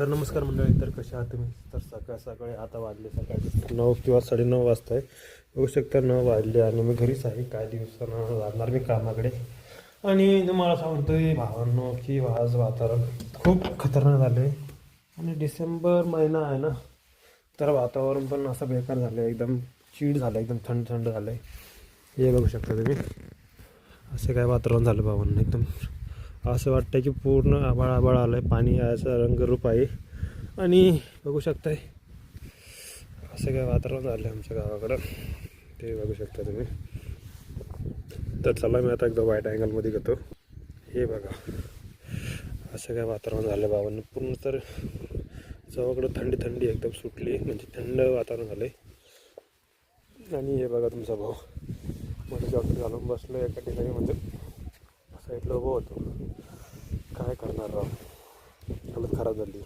तर नमस्कार मंडळी तर कसे आहात तुम्ही? तर सकाळ सकाळी आता वाजले सकाळी नऊ किंवा साडेनऊ वाजता आहे बघू शकता नऊ वाजले आणि मी घरीच आहे. काही दिवसानं जाणार मी कामाकडे. आणि तुम्हाला सांगतोय भावांनो की आज वातावरण खूप खतरनाक झालं आहे आणि डिसेंबर महिना आहे ना तर वातावरण पण असं बेकार झालं आहे एकदम चीड झालं एकदम थंड थंड झालं आहे हे बघू शकता तुम्ही. असं काय वातावरण झालं भावांना एकदम. असं वाटतं की पूर्ण आबाळ आबाळ आलं आहे पाणी याचा रंगरूप आहे. आणि बघू शकताय असं काय वातावरण झालं आहे आमच्या गावाकडं. ते बघू शकता तुम्ही. तर चला मी आता एकदा वाईट अँगलमध्ये घेतो. हे बघा. असं काय वातावरण झालं आहे बाबांना. पूर्ण तर जवळकडं थंडी थंडी एकदम सुटली. म्हणजे थंड वातावरण झालं आहे आणि हे बघा तुमचा भाऊ. मोठं जॉकेट घालून बसलो एका ठिकाणी म्हणजे साईडला उभं होतो. काय करणार राव हालत खराब झाली